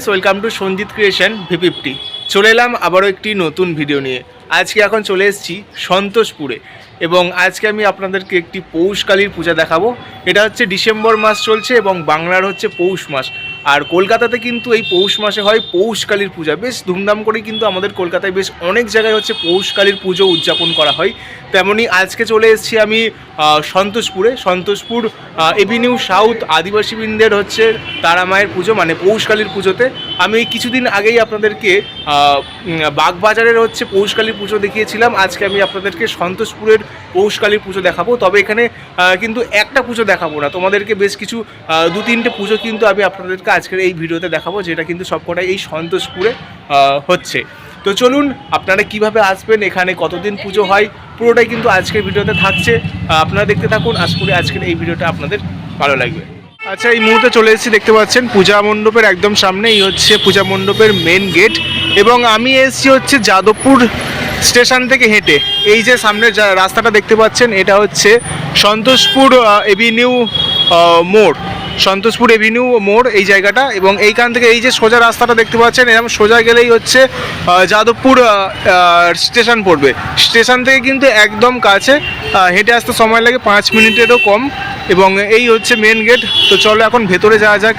Guys welcome to Sanjit creation V fifty চলে এলাম আবারও একটি নতুন ভিডিও নিয়ে। আজকে এখন চলে এসেছি সন্তোষপুরে। এবং আজকে আমি আপনাদেরকে একটি পৌষকালীর পূজা দেখাবো। এটা হচ্ছে ডিসেম্বর মাস চলছে এবং বাংলার হচ্ছে পৌষ মাস। আর কলকাতাতে কিন্তু এই পৌষ মাসে হয় পৌষকালীর পূজা। বেশ ধুমধাম করে কিন্তু আমাদের কলকাতায় বেশ অনেক জায়গায় হচ্ছে পৌষকালীর পুজো উদযাপন করা হয়। তেমনই আজকে চলে এসেছি আমি সন্তোষপুরে। সন্তোষপুর এভিনিউ সাউথ আদিবাসীবৃন্দের হচ্ছে তারা মায়ের পুজো মানে পৌষকালীর পুজোতে। আমি কিছুদিন আগেই আপনাদেরকে বাগবাজারের হচ্ছে পৌষকালীর পুজো দেখিয়েছিলাম। আজকে আমি আপনাদেরকে সন্তোষপুরের পৌষকালীর পুজো দেখাবো। তবে এখানে কিন্তু একটা পুজো দেখাবো না। তোমাদেরকে বেশ কিছু দু তিনটে পুজো কিন্তু আমি আপনাদেরকে আজকের এই ভিডিওতে দেখাবো, যেটা কিন্তু সবকটাই এই সন্তোষপুরে হচ্ছে। তো চলুন, আপনারা কীভাবে আসবেন, এখানে কতদিন পুজো হয়, পুরোটাই কিন্তু আজকের ভিডিওতে থাকছে। আপনারা দেখতে থাকুন, আশা করি আজকের এই ভিডিওটা আপনাদের ভালো লাগবে। আচ্ছা এই মুহূর্তে চলে এসেছি, দেখতে পাচ্ছেন, পূজা মণ্ডপের একদম সামনে এই হচ্ছে পূজা মণ্ডপের মেন গেট এবং আমি এসেছি হচ্ছে যাদবপুর স্টেশন থেকে হেঁটে। এই যে সামনে যা রাস্তাটা দেখতে পাচ্ছেন, এটা হচ্ছে সন্তোষপুর এভিনিউ মোড়। সন্তোষপুর এভিনিউ মোড় এই জায়গাটা এবং এইখান থেকে এই যে সোজা রাস্তাটা দেখতে পাচ্ছেন এরকম সোজা গেলেই হচ্ছে যাদবপুর স্টেশন পড়বে। স্টেশন থেকে কিন্তু একদম কাছে হেঁটে আসতে সময় লাগে পাঁচ মিনিটেরও কম এবং এই হচ্ছে মেন গেট তো চলো এখন ভেতরে যাওয়া যাক।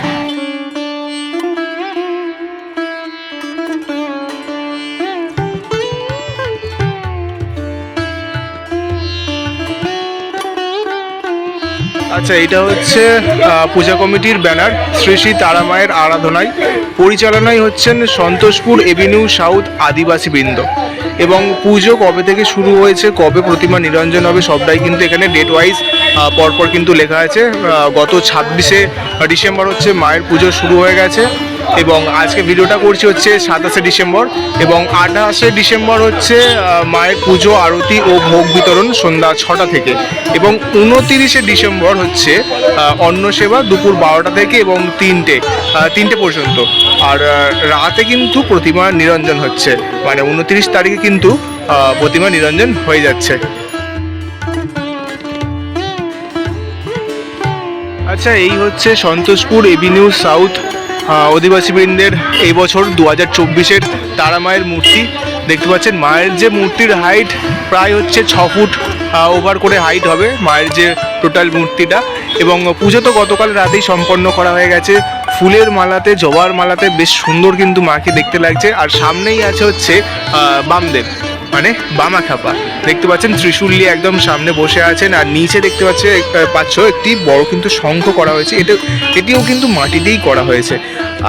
আচ্ছা এটা হচ্ছে পূজা কমিটির ব্যানার, শ্রী শ্রী তারামায়ের আরাধনায়। পরিচালনায় হচ্ছেন সন্তোষপুর এভিনিউ সাউথ আদিবাসী বৃন্দ। এবং পুজো কবে থেকে শুরু হয়েছে, কবে প্রতিমা নিরঞ্জন হবে, সবটাই কিন্তু এখানে ডেট ওয়াইজ পরপর কিন্তু লেখা আছে। গত ছাব্বিশে ডিসেম্বর হচ্ছে মায়ের পুজো শুরু হয়ে গেছে। এবং আজকে ভিডিওটা করছি হচ্ছে সাতাশে ডিসেম্বর এবং আঠাশে ডিসেম্বর হচ্ছে মায়ের পুজো, আরতি ও ভোগ বিতরণ সন্ধ্যা ছটা থেকে এবং উনতিরিশে ডিসেম্বর হচ্ছে অন্ন সেবা দুপুর বারোটা থেকে এবং তিনটে তিনটে পর্যন্ত। আর রাতে কিন্তু প্রতিমা নিরঞ্জন হচ্ছে। মানে উনতিরিশ তারিখে কিন্তু প্রতিমা নিরঞ্জন হয়ে যাচ্ছে। আচ্ছা এই হচ্ছে সন্তোষপুর এভিনিউ সাউথ অধিবাসীবৃন্দের এই বছর দু হাজার চব্বিশের তারা মায়ের মূর্তি দেখতে পাচ্ছেন। মায়ের যে মূর্তির হাইট প্রায় হচ্ছে ছ ফুট ওভার করে হাইট হবে মায়ের যে টোটাল মূর্তিটা। এবং পুজো তো গতকাল রাতেই সম্পন্ন করা হয়ে গেছে। ফুলের মালাতে, জবার মালাতে বেশ সুন্দর কিন্তু মাকে দেখতে লাগছে। আর সামনেই আছে হচ্ছে বামদেব। মানে বামা খাপা। দেখতে পাচ্ছেন ত্রিশুল নিয়ে একদম সামনে বসে আছেন আর নিচে দেখতে পাচ্ছে পাচ্ছ একটি বড় কিন্তু শঙ্খ করা হয়েছে। এটা, এটিও কিন্তু মাটিতেই করা হয়েছে।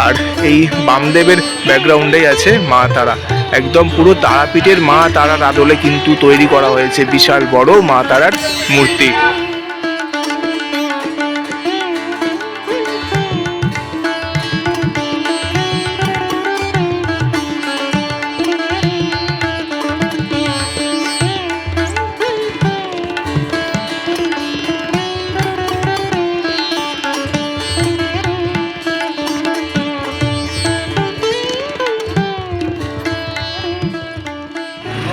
আর এই বামদেবের ব্যাকগ্রাউন্ডেই আছে মা তারা। একদম পুরো তারাপীঠের মা তারার আদলে কিন্তু তৈরি করা হয়েছে বিশাল বড় মা তারার মূর্তি।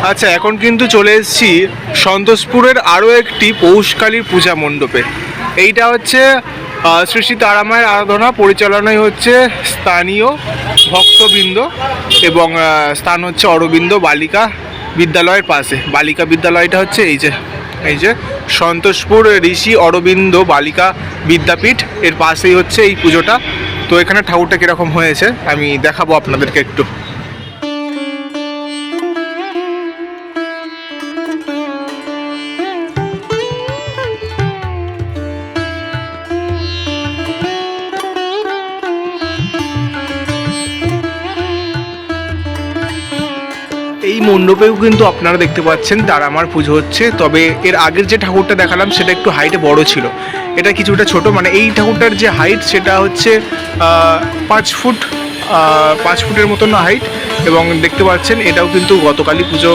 আচ্ছা এখন কিন্তু চলে এসেছি সন্তোষপুরের আরও একটি পৌষকালীর পূজা মণ্ডপে। এইটা হচ্ছে শ্রী শ্রী তারামায়ের আরাধনা, পরিচালনায় হচ্ছে স্থানীয় ভক্তবৃন্দ এবং স্থান হচ্ছে অরবিন্দ বালিকা বিদ্যালয়ের পাশে। বালিকা বিদ্যালয়টা হচ্ছে এই যে এই যে সন্তোষপুর ঋষি অরবিন্দ বালিকা বিদ্যাপীঠ, এর পাশেই হচ্ছে এই পুজোটা। তো এখানে ঠাকুরটা কীরকম হয়েছে, আমি দেখাবো আপনাদেরকে একটু। মণ্ডপেও কিন্তু আপনারা দেখতে পাচ্ছেন তার আমার পুজো হচ্ছে। তবে এর আগের যে ঠাকুরটা দেখালাম, সেটা একটু হাইটে বড় ছিল। এটা কিছুটা ছোট মানে এই ঠাকুরটার যে হাইট সেটা হচ্ছে পাঁচ ফুট পাঁচ ফুটের মতন হাইট এবং দেখতে পাচ্ছেন, এটাও কিন্তু গতকালই পুজো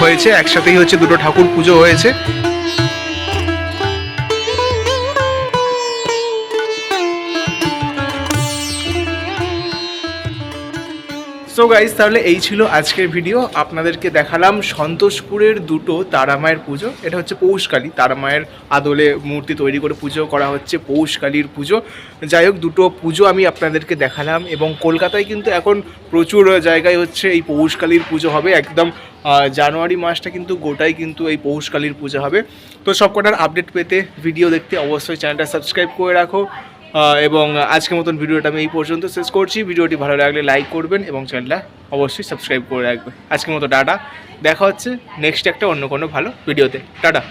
হয়েছে। একসাথেই হচ্ছে দুটো ঠাকুর পুজো হয়েছে। সো গাইজ তাহলে এই ছিল আজকের ভিডিও আপনাদেরকে দেখালাম সন্তোষপুরের দুটো তারামায়ের পুজো। এটা হচ্ছে পৌষকালী তারামায়ের আদলে মূর্তি তৈরি করে পুজো করা হচ্ছে পৌষকালীর পুজো। যাই হোক, দুটো পুজো আমি আপনাদেরকে দেখালাম এবং কলকাতায় কিন্তু এখন প্রচুর জায়গায় হচ্ছে এই পৌষকালীর পুজো হবে। একদম জানুয়ারি মাসটা কিন্তু গোটাই কিন্তু এই পৌষকালীর পুজো হবে। তো সবকটার আপডেট পেতে ভিডিও দেখতে অবশ্যই চ্যানেলটা সাবস্ক্রাইব করে রাখো। এবং আজকের মতন ভিডিওটা আমি এই পর্যন্ত শেষ করছি। ভিডিওটি ভালো লাগলে লাইক করবেন এবং চ্যানেলটা অবশ্যই সাবস্ক্রাইব করে রাখবেন। আজকের মতো টাটা। দেখা হচ্ছে নেক্সট একটা অন্য কোনো ভালো ভিডিওতে। টাটা।